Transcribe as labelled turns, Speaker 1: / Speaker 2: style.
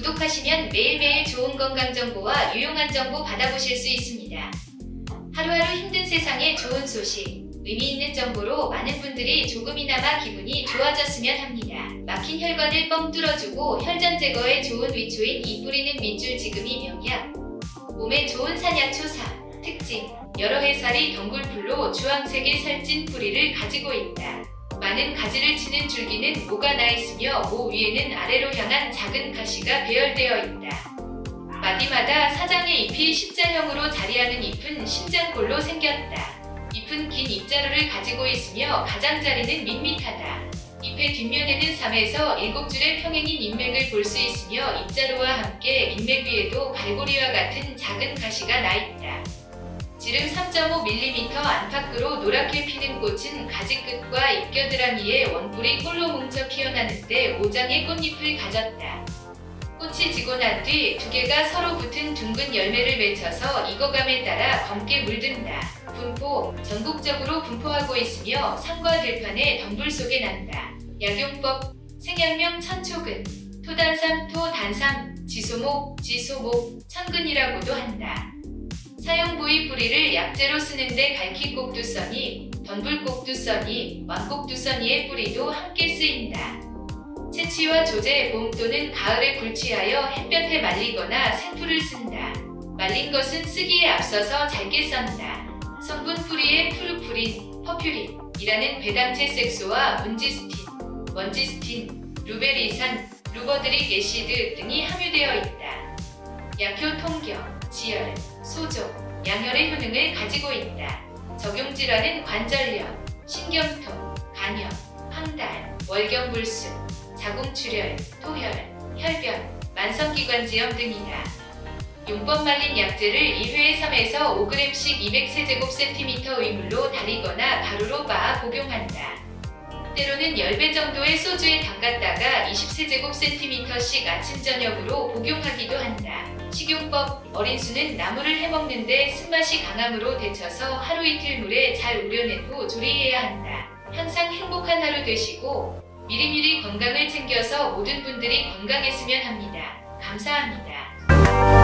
Speaker 1: 구독하시면 매일매일 좋은 건강 정보와 유용한 정보 받아보실 수 있습니다. 하루하루 힘든 세상에 좋은 소식, 의미 있는 정보로 많은 분들이 조금이나마 기분이 좋아졌으면 합니다. 막힌 혈관을 뻥 뚫어주고 혈전 제거에 좋은 위초인 이 뿌리는 밑줄 지금이 명약. 몸에 좋은 산약초사, 특징, 여러 해살이 덩굴풀로 주황색의 살찐 뿌리를 가지고 있다. 많은 가지를 치는 줄기는 모가 나 있으며 모 위에는 아래로 향한 작은 가시가 배열되어 있다. 마디마다 사장의 잎이 십자형으로 자리하는 잎은 심장골로 생겼다. 잎은 긴 잎자루를 가지고 있으며 가장자리는 밋밋하다. 잎의 뒷면에는 3에서 7줄의 평행인 잎맥을 볼 수 있으며 잎자루와 함께 잎맥 위에도 갈고리와 같은 작은 가시가 나 있다. 지름 3.5mm 안팎으로 노랗게 피는 꽃은 가지 끝과 잎겨드랑이에 원뿔이 꼴로 뭉쳐 피어나는데 5장의 꽃잎을 가졌다. 꽃이 지고 난 뒤 두 개가 서로 붙은 둥근 열매를 맺혀서 익어감에 따라 검게 물든다. 분포, 전국적으로 분포하고 있으며 산과 들판의 덤불 속에 난다. 약용법, 생약명 천초근, 토단삼, 토단삼, 지소목, 지소목, 천근이라고도 한다. 사용 부위 뿌리를 약재로 쓰는데 갈퀴꼭두써니, 덤불꼭두써니, 왕꼭두써니의 뿌리도 함께 쓰인다. 채취와 조제, 봄 또는 가을에 굴치하여 햇볕에 말리거나 생풀을 쓴다. 말린 것은 쓰기에 앞서서 잘게 썬다. 성분 뿌리에 푸르푸린, 퍼퓨린이라는 배당체 색소와 문지스틴, 원지스틴, 루베리산, 루버드릭 애시드 등이 함유되어 있다. 약효 통경, 지혈, 소조, 양혈의 효능을 가지고 있다. 적용 질환은 관절염, 신경통, 간염, 황달, 월경불순, 자궁출혈, 토혈, 혈변, 만성기관지염 등이다. 용법 말린 약재를 2회에 3에서 5g씩 200세제곱센티미터 의물로 달이거나 가루로 빻아 복용한다. 때로는 10배 정도의 소주에 담갔다가 20세제곱센티미터씩 아침 저녁으로 복용하기도 한다. 식용법 어린 수는 나물을 해먹는데 쓴맛이 강함으로 데쳐서 하루 이틀 물에 잘 우려낸 후 조리해야 한다. 항상 행복한 하루 되시고 미리미리 건강을 챙겨서 모든 분들이 건강했으면 합니다. 감사합니다.